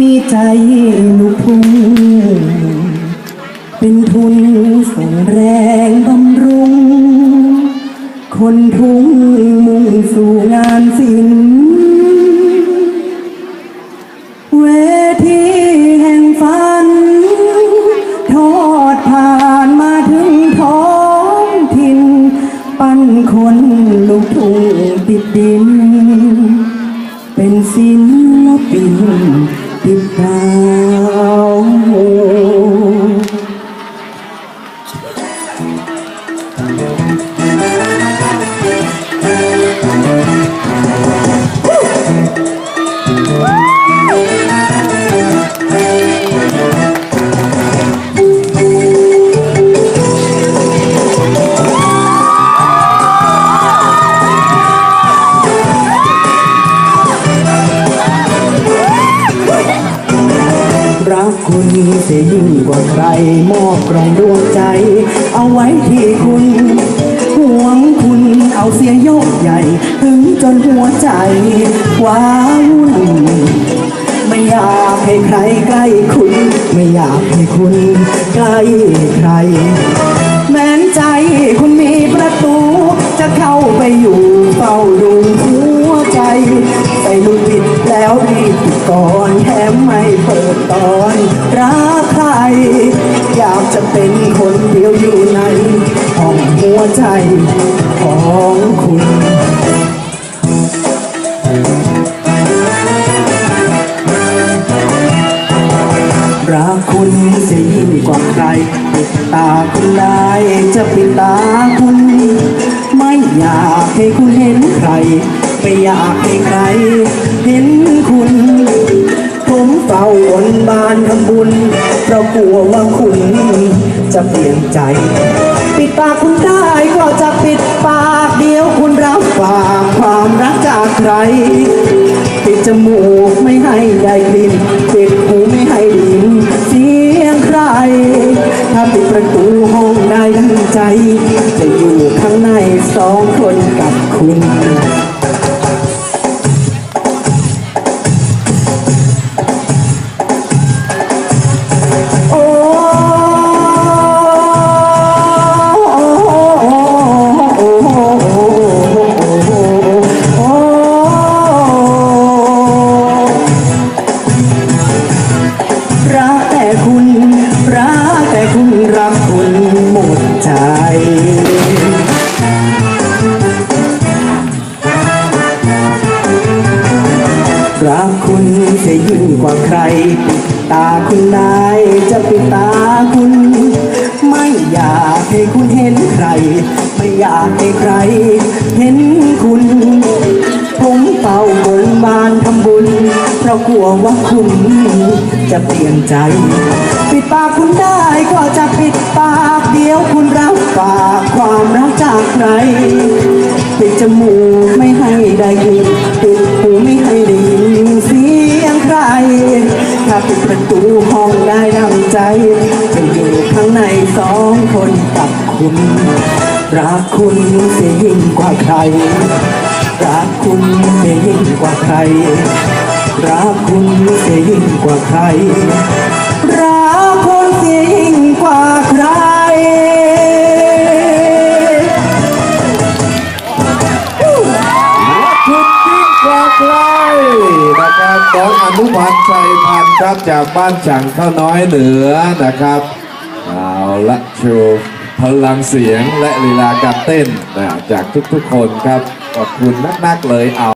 มีใจลูกพุ่งเป็นทุนส่งแรงบำรุง คนทุ่งมุ่งสู่งานศิลป์เวทีแห่งฝัน ทอดผ่านมาถึงท้องถิ่น ปั้นคนลูกทุ่งติดดิน เป็นศิลป์ นติดดาว คุณเสียยิ่งกว่าใคร มอบกล่องดวงใจ เอาไว้ที่คุณห่วงคุณเอาเสียยกใหญ่ ถึงจนหัวใจว้าวุ่นไม่อยากให้ใครใกล้คุณ ไม่อยากให้คุณใกล้ใคร จะเป็นคนเดียวอยู่ในห้องหัวใจของคุณ รักคุณเสียยิ่งกว่าใครปิดตาคุณได้จะปิดตาคุณ ไม่อยากให้คุณเห็นใคร ไม่อยากให้ใคร เห็นคุณ ผมเฝ้าบนบานทำบุญ ราะกลัวว่าคุณจะเปลี่ยนใจ ปิดปากคุณได้ก็จะปิดปากเดียวคุณรับฝากความรักจากใคร ปิดจมูกไม่ให้ได้กลิ่นปิดหูไม่ให้ได้ยินเสียงใคร ถ้าปิดประตูห้องได้ดังใจ จะอยู่ข้างในสองคนกับคุณ รักคุณจะยิ่งกว่าใคร ตาคุณได้จะปิดตาคุณ ไม่อยากให้คุณเห็นใคร ไม่อยากให้ใคร เห็นคุณ ผมเป่าบนบานทำบุญ เพราะกลัวว่าคุณจะเปลี่ยนใจ ปิดปากคุณได้ก็จะปิดปากเดียวคุณรับฝากความรักจากใครปิดจมูกไม่ให้ได้ยินปิดหูไม่ให้ ถ้าปิดประตูห้องได้ดังใจ จะอยู่ข้างในสองคนกับคุณ รักคุณเสียยิ่งกว่าใคร รักคุณเสียยิ่งกว่าใคร รักคุณเสียยิ่งกว่าใคร น้องอนุพันธ์ใจพันธ์ครับจากบ้านจังข้าวน้อยเหนือนะครับเอาละโชว์พลังเสียงและลีลาการเต้นนะจากทุกๆคนครับขอบคุณนักๆเลยเอา